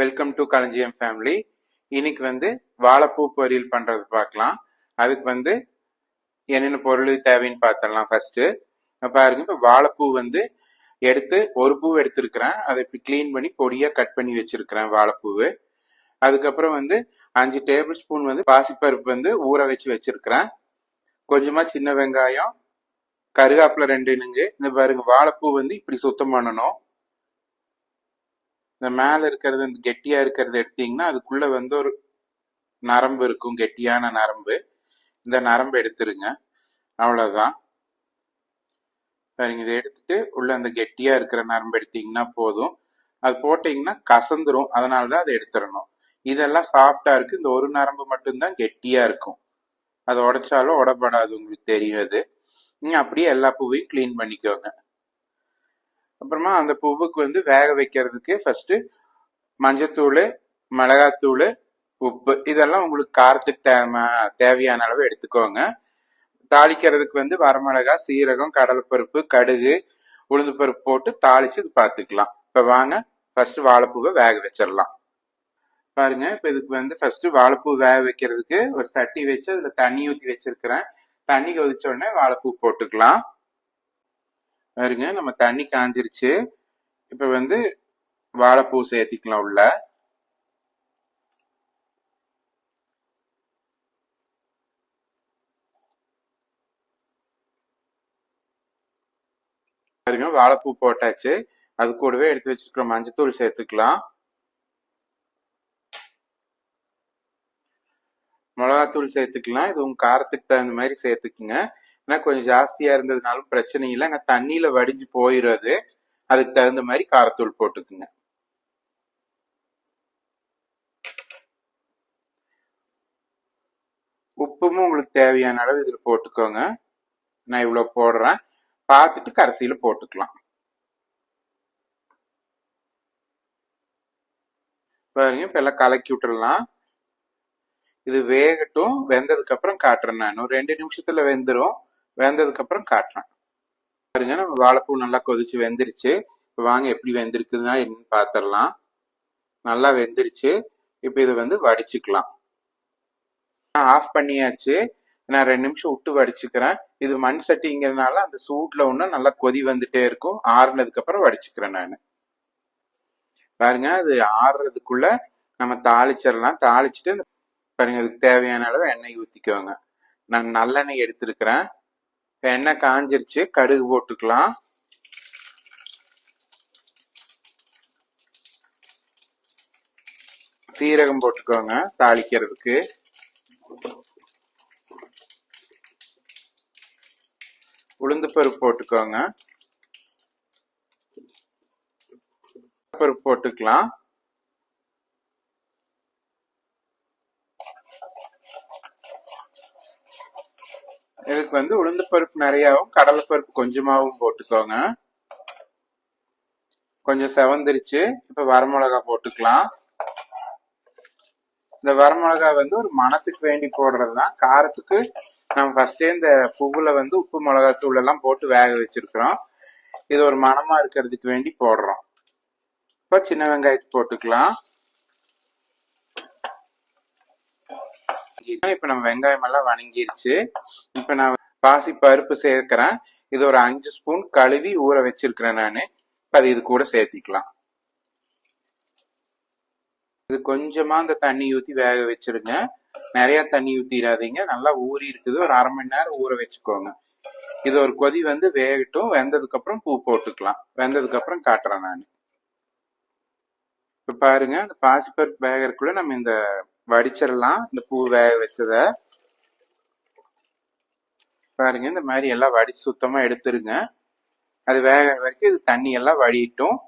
Welcome to களஞ்சியம் family இன்னைக்கு வந்து வாழைப்பூ பொரியல் பண்ணுறது பார்க்கலாம். அதுக்கு வந்து என்னென்ன பொருள் தேவைன்னு பார்த்தரலாம் ஃபஸ்ட்டு பாருங்க இப்போ வாழைப்பூ வந்து எடுத்து ஒரு பூ எடுத்துருக்குறேன். அதை இப்படி க்ளீன் பண்ணி பொடியாக கட் பண்ணி வச்சுருக்கிறேன் வாழைப்பூவு. அதுக்கப்புறம் வந்து அஞ்சு டேபிள் ஸ்பூன் வந்து பாசிப்பருப்பு வந்து ஊற வச்சு வச்சிருக்கிறேன். கொஞ்சமாக சின்ன வெங்காயம் கருகாப்பில் ரெண்டு இனுங்கு. இந்த பாருங்க வாழைப்பூ வந்து இப்படி சுத்தம் பண்ணணும். இந்த மேல இருக்கிறது இந்த கெட்டியா இருக்கிறது எடுத்தீங்கன்னா அதுக்குள்ள வந்து ஒரு நரம்பு இருக்கும் கெட்டியான நரம்பு. இந்த நரம்பு எடுத்துருங்க. அவ்வளவுதான். பாருங்க இதை எடுத்துட்டு உள்ள அந்த கெட்டியா இருக்கிற நரம்பு எடுத்தீங்கன்னா போதும். அது போட்டீங்கன்னா கசந்துரும். அதனால தான் அதை எடுத்துடணும். இதெல்லாம் சாஃப்டா இருக்கு. இந்த ஒரு நரம்பு மட்டும்தான் கெட்டியா இருக்கும். அதை உடைச்சாலும் உடப்படாது உங்களுக்கு தெரியும் அது. நீங்க அப்படியே எல்லா பூவையும் க்ளீன் பண்ணிக்கோங்க. அப்புறமா அந்த பூவுக்கு வந்து வேக வைக்கிறதுக்கு ஃபர்ஸ்ட் மஞ்சத்தூள் மிளகாத்தூள் உப்பு. இதெல்லாம் உங்களுக்கு காரத்துக்கு தேவை தேவையான அளவு எடுத்துக்கோங்க. தாளிக்கிறதுக்கு வந்து வரமிளகா சீரகம் கடலைப்பருப்பு கடுகு உளுந்து பருப்பு போட்டு தாளிச்சு இது பார்த்துக்கலாம். இப்போ வாங்க ஃபர்ஸ்ட் வாழைப்பூவை வேக வச்சிடலாம். பாருங்க இப்போ இதுக்கு வந்து ஃபர்ஸ்ட் வாழைப்பூ வேக வைக்கிறதுக்கு ஒரு சட்டி வச்சு அதில் தண்ணி ஊற்றி வச்சிருக்கிறேன். தண்ணி கொதிச்ச உடனே வாழைப்பூ போட்டுக்கலாம். பாருங்க நம்ம தண்ணி காஞ்சிருச்சு. இப்போ வந்து வாழைப்பூ சேர்த்திக்கலாம் உள்ள. பாருங்க வாழைப்பூ போட்டாச்சு. அது கூடவே எடுத்து வச்சிருக்கிற மஞ்சத்தூள் சேர்த்துக்கலாம். மிளகாத்தூள் சேர்த்துக்கலாம். இது உங்க காரத்துக்கு தகுந்த மாதிரி சேர்த்துக்குங்க. ஏன்னா கொஞ்சம் ஜாஸ்தியா இருந்ததுனாலும் பிரச்சனை இல்லை. ஏன்னா தண்ணியில வடிஞ்சு போயிடுறது அதுக்கு தகுந்த மாதிரி காரத்தூள் போட்டுக்குங்க. உப்பும் உங்களுக்கு தேவையான அளவு இதில் போட்டுக்கோங்க. நான் இவ்வளோ போடுறேன். பார்த்துட்டு கரைசியில் போட்டுக்கலாம். பாருங்க இப்போ எல்லாம் கலக்கி விட்டுறலாம். இது வேகட்டும். வெந்ததுக்கு அப்புறம் காட்டுறேன் நான். ஒரு ரெண்டு நிமிஷத்துல வெந்துடும் வெந்ததுக்கப்புறம் காட்டுறேன். பாருங்க நம்ம வாழைப்பூ நல்லா கொதிச்சு வெந்துருச்சு. இப்போ வாங்க எப்படி வெந்திருக்குதுன்னா என்னன்னு பார்த்துடலாம் நல்லா வெந்துருச்சு. இப்போ இதை வந்து வடிச்சுக்கலாம். ஆஃப் பண்ணியாச்சு. நான் ரெண்டு நிமிஷம் விட்டு வடிச்சுக்கிறேன். இது மண் சட்டிங்கிறதுனால அந்த சூட்டில் ஒன்று நல்லா கொதி வந்துட்டே இருக்கும். ஆறுனதுக்கு அப்புறம் வடிச்சுக்கிறேன் நான். பாருங்க அது ஆறுறதுக்குள்ள நம்ம தாளிச்சிடலாம். தாளிச்சுட்டு பாருங்க அதுக்கு தேவையான அளவு எண்ணெய் ஊற்றிக்கோங்க நான் நல்லெண்ணெய் எடுத்திருக்கிறேன். இப்போ எண்ணெய் காஞ்சிருச்சு கடுகு போட்டுக்கலாம். சீரகம் போட்டுக்கோங்க தாளிக்கிறதுக்கு. உளுந்து பருப்பு போட்டுக்கோங்க. பருப்பு போட்டுக்கலாம். இதுக்கு வந்து உளுந்து பருப்பு நிறையாவும் கடலை பருப்பு கொஞ்சமாவும் போட்டுக்கோங்க. கொஞ்சம் செவந்துருச்சு. இப்போ வரமிளகா போட்டுக்கலாம். இந்த வரமிளகா வந்து ஒரு மணத்துக்கு வேண்டி போடுறது தான். காரத்துக்கு நம்ம ஃபர்ஸ்டே இந்த பூவுல வந்து உப்பு மிளகாத்தூள் எல்லாம் போட்டு வேக வச்சிருக்கிறோம். இது ஒரு மணமா இருக்கிறதுக்கு வேண்டி போடுறோம். இப்போ சின்ன வெங்காயத்து போட்டுக்கலாம். இப்ப நம்ம வெங்காயம் எல்லாம் வணங்கிருச்சு. இப்ப நான் பாசி பருப்பு சேர்க்கிறேன். இது ஒரு அஞ்சு ஸ்பூன் கழுவி ஊற வச்சிருக்கிறேன் நான். அது இது கூட சேர்த்திக்கலாம். இது கொஞ்சமா அந்த தண்ணி ஊத்தி வேக வச்சிருங்க. நிறைய தண்ணி ஊத்திடாதீங்க. நல்லா ஊறி இருக்குது. ஒரு அரை மணி நேரம் ஊற வச்சுக்கோங்க. இது ஒரு கொதி வந்து வேகட்டும். வெந்ததுக்கு அப்புறம் பூ போட்டுக்கலாம். வெந்ததுக்கு அப்புறம் காட்டுறேன் நான். இப்ப பாருங்க அந்த பாசிப்பருப்பு வேகறதுக்குள்ள நம்ம இந்த வடிச்சிடலாம். இந்த பூ வேக வச்சத. பாருங்க இந்த மாதிரி எல்லாம் வடிச்சு சுத்தமா எடுத்துருங்க. அது வேக வரைக்கும் இது தண்ணி எல்லாம் வடிட்டும்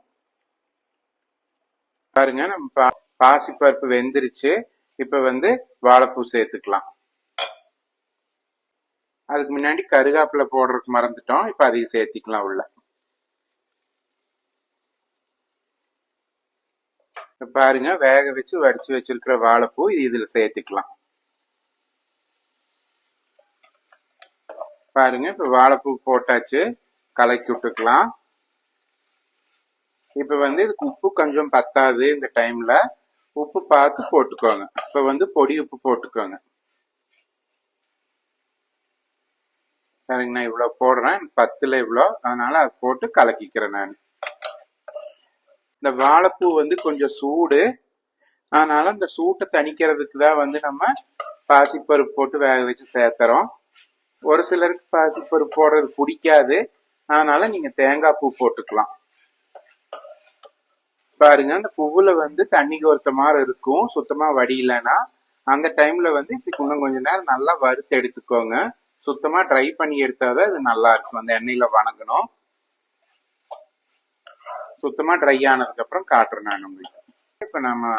பாருங்க நம்ம பா பாசிப்பருப்பு வெந்துருச்சு. இப்ப வந்து வாழைப்பூ சேர்த்துக்கலாம். அதுக்கு முன்னாடி கருகாப்பில போடுறதுக்கு மறந்துட்டோம். இப்ப அதையும் சேர்த்திக்கலாம் உள்ள. பாருங்க. வேக வச்சு வடிச்சு வச்சிருக்கிற வாழைப்பூ இதில் இதுல சேர்த்துக்கலாம். பாருங்க. இப்ப வாழைப்பூ போட்டாச்சு. கலக்கி விட்டுக்கலாம். இப்ப வந்து இதுக்கு உப்பு கொஞ்சம் பத்தாது இந்த டைம்ல. உப்பு பார்த்து போட்டுக்கோங்க. இப்ப வந்து பொடி உப்பு போட்டுக்கோங்க. சரிங்க நான் இவ்வளவு போடுறேன். பத்துல இவ்வளோ அதனால அது போட்டு கலக்கிக்கிறேன் நான். இந்த வாழைப்பூ வந்து கொஞ்சம் சூடு. அதனால இந்த சூட்டை தணிக்கிறதுக்கு தான் வந்து நம்ம பாசிப்பருப்பு போட்டு வேக வச்சு சேர்த்துறோம் ஒரு சிலருக்கு பாசிப்பருப்பு போடுறது பிடிக்காது. அதனால நீங்க தேங்காய் பூ போட்டுக்கலாம். பாருங்க அந்த பூவுல வந்து தண்ணி கோர்த்த மாதிரி இருக்கும். சுத்தமா வடியலன்னா அந்த டைம்ல வந்து இப்படி இன்னும் கொஞ்ச நேரம் நல்லா வறுத்து எடுத்துக்கோங்க. சுத்தமா ட்ரை பண்ணி எடுத்தாதான் இது நல்லா இருக்கும். அந்த எண்ணெயில வணங்கணும். சுத்தமாக ட்ரை ஆனதுக்கப்புறம் காட்டுறேன் நான் உங்களுக்கு இப்போ நம்ம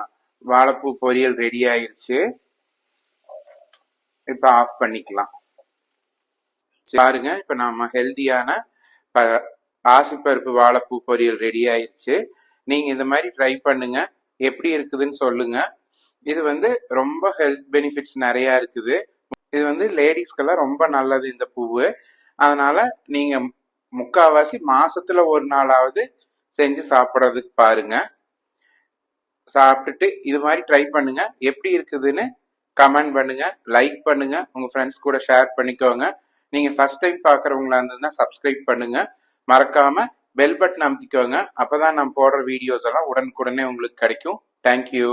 வாழைப்பூ பொரியல் ரெடி ஆயிடுச்சு இப்போ ஆஃப் பண்ணிக்கலாம். பாருங்க இப்போ நம்ம ஹெல்தியான ஆசிப்பருப்பு வாழைப்பூ பொரியல் ரெடி ஆயிடுச்சு நீங்கள் இந்த மாதிரி ட்ரை பண்ணுங்க. எப்படி இருக்குதுன்னு சொல்லுங்க. இது வந்து ரொம்ப ஹெல்த் பெனிஃபிட்ஸ் நிறையா இருக்குது. இது வந்து லேடிஸ்க்கெல்லாம் ரொம்ப நல்லது இந்த பூவு. அதனால நீங்கள் முக்காவாசி மாசத்துல ஒரு நாளாவது செஞ்சு சாப்பிட்றதுக்கு பாருங்க. சாப்பிட்டுட்டு இது மாதிரி ட்ரை பண்ணுங்க. எப்படி இருக்குதுன்னு கமெண்ட் பண்ணுங்க. லைக் பண்ணுங்க. உங்க ஃப்ரெண்ட்ஸ் கூட ஷேர் பண்ணிக்கோங்க. நீங்க ஃபர்ஸ்ட் டைம் பாக்குறவங்களா இருந்ததுன்னா சப்ஸ்கிரைப் பண்ணுங்க. மறக்காம பெல் பட்டன் அமைத்திக்கோங்க அப்பதான் நான் போடுற வீடியோஸ் எல்லாம் உடனுக்குடனே உங்களுக்கு கிடைக்கும். தேங்க்யூ